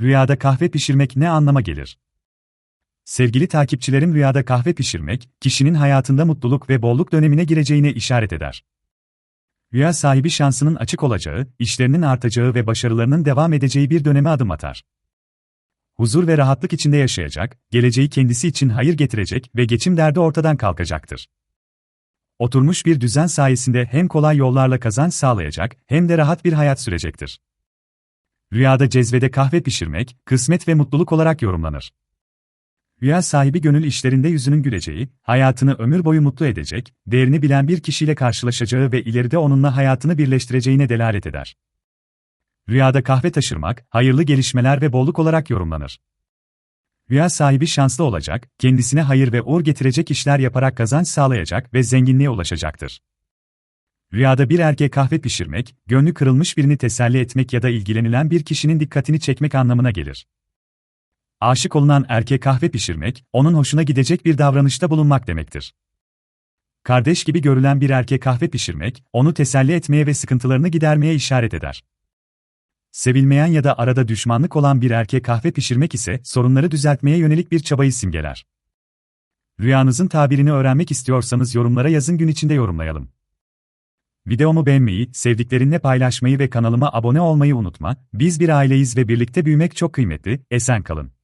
Rüyada kahve pişirmek ne anlama gelir? Sevgili takipçilerim rüyada kahve pişirmek, kişinin hayatında mutluluk ve bolluk dönemine gireceğine işaret eder. Rüya sahibi şansının açık olacağı, işlerinin artacağı ve başarılarının devam edeceği bir döneme adım atar. Huzur ve rahatlık içinde yaşayacak, geleceği kendisi için hayır getirecek ve geçim derdi ortadan kalkacaktır. Oturmuş bir düzen sayesinde hem kolay yollarla kazanç sağlayacak hem de rahat bir hayat sürecektir. Rüyada cezvede kahve pişirmek, kısmet ve mutluluk olarak yorumlanır. Rüya sahibi gönül işlerinde yüzünün güleceği, hayatını ömür boyu mutlu edecek, değerini bilen bir kişiyle karşılaşacağı ve ileride onunla hayatını birleştireceğine delalet eder. Rüyada kahve taşırmak, hayırlı gelişmeler ve bolluk olarak yorumlanır. Rüya sahibi şanslı olacak, kendisine hayır ve uğur getirecek işler yaparak kazanç sağlayacak ve zenginliğe ulaşacaktır. Rüyada bir erkeğe kahve pişirmek, gönlü kırılmış birini teselli etmek ya da ilgilenilen bir kişinin dikkatini çekmek anlamına gelir. Aşık olunan erkeğe kahve pişirmek, onun hoşuna gidecek bir davranışta bulunmak demektir. Kardeş gibi görülen bir erkeğe kahve pişirmek, onu teselli etmeye ve sıkıntılarını gidermeye işaret eder. Sevilmeyen ya da arada düşmanlık olan bir erkeğe kahve pişirmek ise sorunları düzeltmeye yönelik bir çabayı simgeler. Rüyanızın tabirini öğrenmek istiyorsanız yorumlara yazın gün içinde yorumlayalım. Videomu beğenmeyi, sevdiklerinle paylaşmayı ve kanalıma abone olmayı unutma. Biz bir aileyiz ve birlikte büyümek çok kıymetli. Esen kalın.